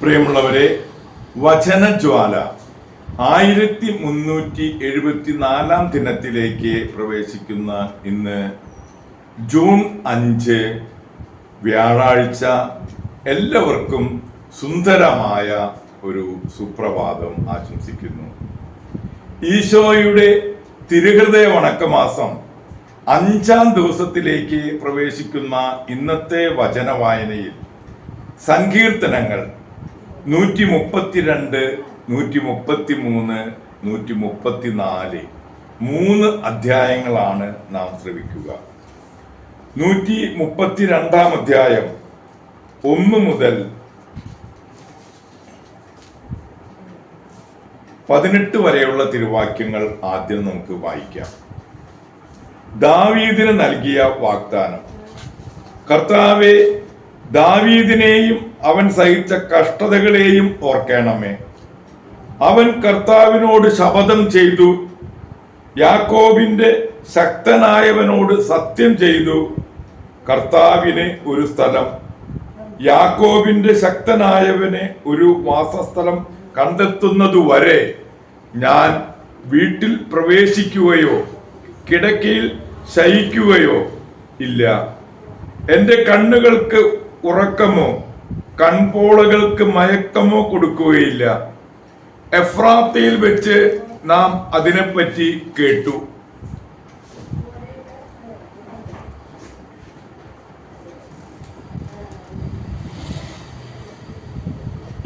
പ്രിയമുള്ളവരെ വചനജ്വാല ആയിരത്തി മുന്നൂറ്റി എഴുപത്തി നാലാം ദിനത്തിലേക്ക് പ്രവേശിക്കുന്ന ഇന്ന് ജൂൺ അഞ്ച് വ്യാഴാഴ്ച എല്ലാവർക്കും സുന്ദരമായ ഒരു സുപ്രഭാതം ആശംസിക്കുന്നു. ഈശോയുടെ തിരുഹൃദയ വണക്കമാസം അഞ്ചാം ദിവസത്തിലേക്ക് പ്രവേശിക്കുന്ന ഇന്നത്തെ വചന വായനയിൽ സങ്കീർത്തനങ്ങൾ നൂറ്റി മുപ്പത്തിരണ്ട് നൂറ്റി മുപ്പത്തി മൂന്ന് നൂറ്റി മുപ്പത്തി നാല് മൂന്ന് അധ്യായങ്ങളാണ് നാം ശ്രവിക്കുക. നൂറ്റി മുപ്പത്തിരണ്ടാം അധ്യായം ഒന്ന് മുതൽ പതിനെട്ട് വരെയുള്ള തിരുവാക്യങ്ങൾ ആദ്യം നമുക്ക് വായിക്കാം. ദാവീദിന് നൽകിയ വാഗ്ദാനം കർത്താവെ ദാവീദിനെയും അവൻ സഹിച്ച കഷ്ടതകളെയും ഓർക്കണമേ. അവൻ കർത്താവിനോട് ശപഥം ചെയ്തു യാക്കോബിന്റെ ശക്തനായവനോട് സത്യം ചെയ്തു കർത്താവിന് ഒരു സ്ഥലം യാക്കോബിന്റെ ശക്തനായവനെ ഒരു വാസസ്ഥലം കണ്ടെത്തുന്നതുവരെ ഞാൻ വീട്ടിൽ പ്രവേശിക്കുകയോ കിടക്കയിൽ ശയിക്കുകയോ ഇല്ല. എന്റെ കണ്ണുകൾക്ക് ഉറക്കമോ? കൺപോളകൾക്ക് മയക്കമോ കൊടുക്കുകയില്ല. എഫ്രാത്തയിൽ വെച്ച് നാം അതിനെപ്പറ്റി കേട്ടു.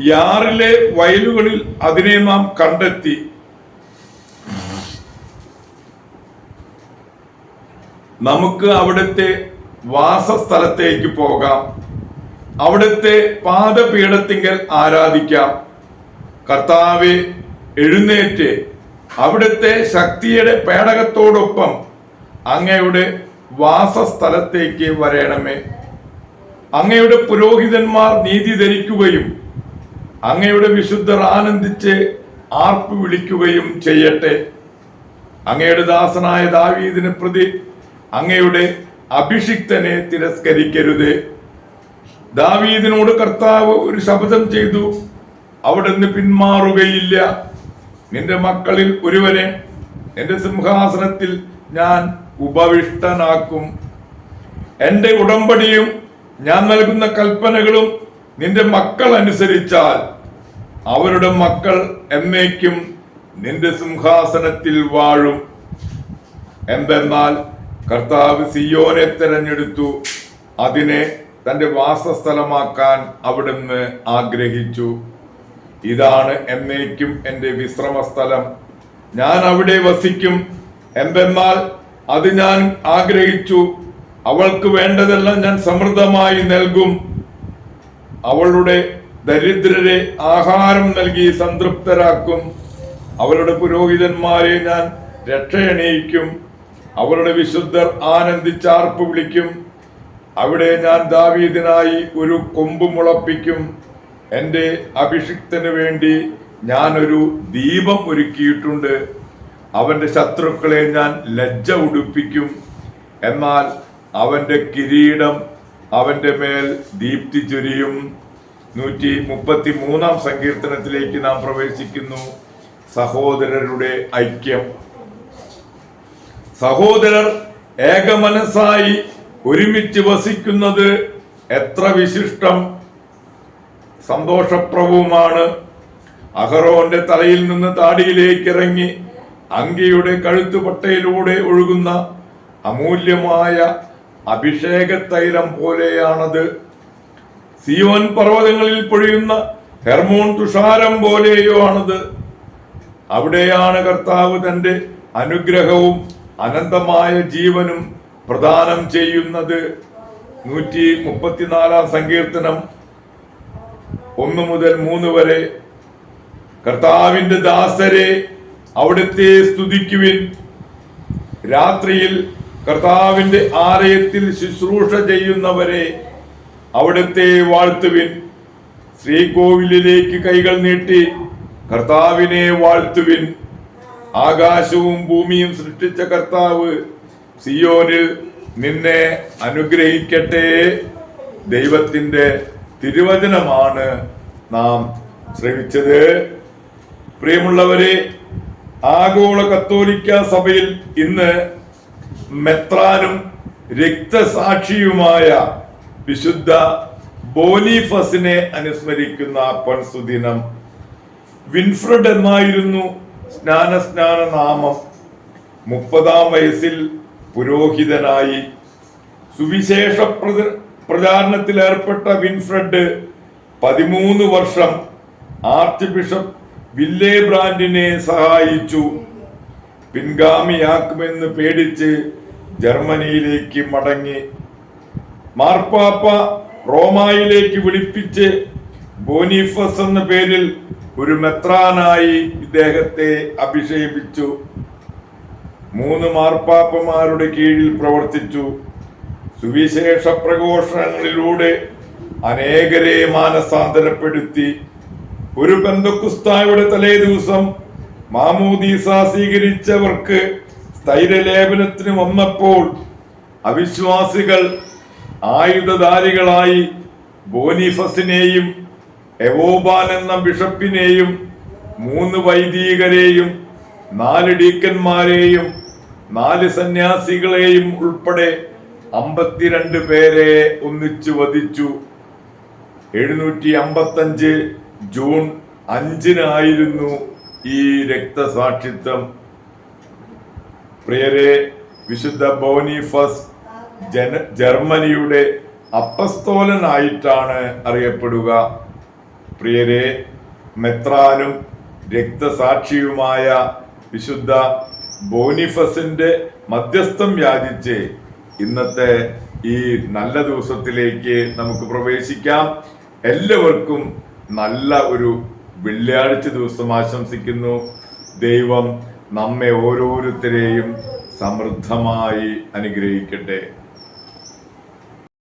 യാറിലെ വയലുകളിൽ അതിനെ നാം കണ്ടെത്തി. നമുക്ക് അവിടുത്തെ വാസസ്ഥലത്തേക്ക് പോകാം. അവിടുത്തെ പാദപീഠത്തിങ്കൽ ആരാധിക്കാം. കർത്താവെ എഴുന്നേറ്റ്. അവിടുത്തെ ശക്തിയുടെ പേടകത്തോടൊപ്പം അങ്ങയുടെ വാസസ്ഥലത്തേക്ക് വരേണമേ. അങ്ങയുടെ പുരോഹിതന്മാർ നീതി ധരിക്കുകയും അങ്ങയുടെ വിശുദ്ധർ ആനന്ദിച്ച് ആർപ്പ് വിളിക്കുകയും ചെയ്യട്ടെ. അങ്ങയുടെ ദാസനായ ദാവീദിനെ പ്രതി അങ്ങയുടെ അഭിഷിക്തനെ തിരസ്കരിക്കരുത്. ദാവീദിനോട് കർത്താവ് ഒരു ശപഥം ചെയ്തു. അവിടുന്ന് പിന്മാറുകയില്ല. നിന്റെ മക്കളിൽ ഒരുവനെ എന്റെ സിംഹാസനത്തിൽ ഞാൻ ഉപവിഷ്ടനാക്കും. എന്റെ ഉടമ്പടിയും ഞാൻ നൽകുന്ന കൽപ്പനകളും നിന്റെ മക്കൾ അനുസരിച്ചാൽ അവരുടെ മക്കൾ എന്നേക്കും നിന്റെ സിംഹാസനത്തിൽ വാഴും. എന്തെന്നാൽ കർത്താവ് സിയോനെ തെരഞ്ഞെടുത്തു. അതിനെ തന്റെ വാസസ്ഥലമാക്കാൻ അവിടുന്ന് ആഗ്രഹിച്ചു. ഇതാണ് എന്നേക്കും എന്റെ വിശ്രമസ്ഥലം. ഞാൻ അവിടെ വസിക്കും. എന്തെന്നാൽ അത് ഞാൻ ആഗ്രഹിച്ചു. അവൾക്ക് വേണ്ടതെല്ലാം ഞാൻ സമൃദ്ധമായി നൽകും. അവളുടെ ദരിദ്രരെ ആഹാരം നൽകി സംതൃപ്തരാക്കും. അവളുടെ പുരോഹിതന്മാരെ ഞാൻ രക്ഷയണിയിക്കും. അവളുടെ വിശുദ്ധർ ആനന്ദിച്ചാർപ്പ് വിളിക്കും. അവിടെ ഞാൻ ദാവീദിനായി ഒരു കൊമ്പ് മുളപ്പിക്കും. എന്റെ അഭിഷിക്തന് വേണ്ടി ഞാനൊരു ദീപം ഒരുക്കിയിട്ടുണ്ട്. അവന്റെ ശത്രുക്കളെ ഞാൻ ലജ്ജ ഉടുപ്പിക്കും. എന്നാൽ അവന്റെ കിരീടം അവന്റെ മേൽ ദീപ്തി ചൊരിയും. നൂറ്റി മുപ്പത്തി മൂന്നാം സങ്കീർത്തനത്തിലേക്ക് നാം പ്രവേശിക്കുന്നു. സഹോദരരുടെ ഐക്യം. സഹോദരർ ഏകമനസ്സായി ഒരുമിച്ച് വസിക്കുന്നത് എത്ര വിശിഷ്ടം. സന്തോഷപ്രഭവുമാണ്. അഹറോന്റെ തലയിൽ നിന്ന് താടിയിലേക്ക് ഇറങ്ങി അങ്കിയുടെ കഴുത്തുപട്ടയിലൂടെ ഒഴുകുന്ന അമൂല്യമായ അഭിഷേക തൈലം പോലെയാണത്. സിയോൻ പർവതങ്ങളിൽ പൊഴിയുന്ന ഹെർമോൺ തുഷാരം പോലെയോ ആണത്. അവിടെയാണ് കർത്താവ് തന്റെ അനുഗ്രഹവും അനന്തമായ ജീവനും പ്രദാനം ചെയ്യുന്നത് നൂറ്റി മുപ്പത്തിനാലാം സങ്കീർത്തനം ഒന്ന് മുതൽ മൂന്ന് വരെ. കർത്താവിന്റെ ദാസരെ അവിടുത്തെ സ്തുതിക്കുവിൻ. രാത്രിയിൽ കർത്താവിന്റെ ആലയത്തിൽ ശുശ്രൂഷ ചെയ്യുന്നവരെ അവിടുത്തെ വാഴ്ത്തുവിൻ. ശ്രീകോവിലേക്ക് കൈകൾ നീട്ടി കർത്താവിനെ വാഴ്ത്തുവിൻ. ആകാശവും ഭൂമിയും സൃഷ്ടിച്ച കർത്താവ് സിയോനിൽ നിന്നെ അനുഗ്രഹിക്കട്ടെ. ദൈവത്തിന്റെ തിരുവചനമാണ് നാം ശ്രമിച്ചത് പ്രിയമുള്ളവരെ ആഗോള കത്തോലിക്ക സഭയിൽ ഇന്ന് മെത്രാനും രക്തസാക്ഷിയുമായ വിശുദ്ധ ബോനിഫസിനെ അനുസ്മരിക്കുന്ന പൺസുദിനം. വിൻഫ്രഡ് എന്നായിരുന്നു സ്നാനസ്നാന നാമം മുപ്പതാം വയസ്സിൽ പുരോഹിതനായി സുവിശേഷ പ്രച- പ്രചാരണത്തിൽ ഏർപ്പെട്ട വിൻഫ്രഡ് പതിമൂന്ന് വർഷം ആർച്ച് ബിഷപ്പ് വില്ലേ ബ്രാൻഡിനെ സഹായിച്ചു. പിൻഗാമിയാക്കുമെന്ന് പേടിച്ച് ജർമ്മനിയിലേക്ക് മടങ്ങി. മാർപ്പാപ്പ റോമായിലേക്ക് വിളിപ്പിച്ച് ബോനിഫസ് എന്ന പേരിൽ ഒരു മെത്രാനായി ഇദ്ദേഹത്തെ അഭിഷേപിച്ചു. മൂന്ന് മാർപ്പാപ്പമാരുടെ കീഴിൽ പ്രവർത്തിച്ചു. സുവിശേഷ പ്രഘോഷണങ്ങളിലൂടെ അനേകരെ മാനസാന്തരപ്പെടുത്തി. ഒരു ബന്ധുക്കുസ്തായുടെ തലേ ദിവസം മാമൂദീസ സ്വീകരിച്ചവർക്ക് സ്ഥൈര്യലേപനത്തിന് വന്നപ്പോൾ അവിശ്വാസികൾ ആയുധധാരികളായി ബോനിഫസിനെയും എവോബാൻ എന്ന ബിഷപ്പിനെയും മൂന്ന് വൈദികരെയും നാല് ഡീക്കന്മാരെയും നാല് സന്യാസികളെയും ഉൾപ്പെടെ അമ്പത്തിരണ്ട് പേരെ ഒന്നിച്ചു വധിച്ചു. എഴുന്നൂറ്റി അമ്പത്തഞ്ച് ജൂൺ അഞ്ചിനായിരുന്നു ഈ രക്തസാക്ഷിത്വം. പ്രിയരെ വിശുദ്ധ ബോനിഫസ് ജന ജർമ്മനിയുടെ അപ്പസ്തോലനായിട്ടാണ് അറിയപ്പെടുക. പ്രിയരെ മെത്രാനും രക്തസാക്ഷിയുമായ വിശുദ്ധ ബോനിഫസിന്റെ മധ്യസ്ഥം യാചിച്ച് ഇന്നത്തെ ഈ നല്ല ദിവസത്തിലേക്ക് നമുക്ക് പ്രവേശിക്കാം. എല്ലാവർക്കും നല്ല ഒരു വെള്ളിയാഴ്ച ദിവസം ആശംസിക്കുന്നു. ദൈവം നമ്മെ ഓരോരുത്തരെയും സമൃദ്ധമായി അനുഗ്രഹിക്കട്ടെ.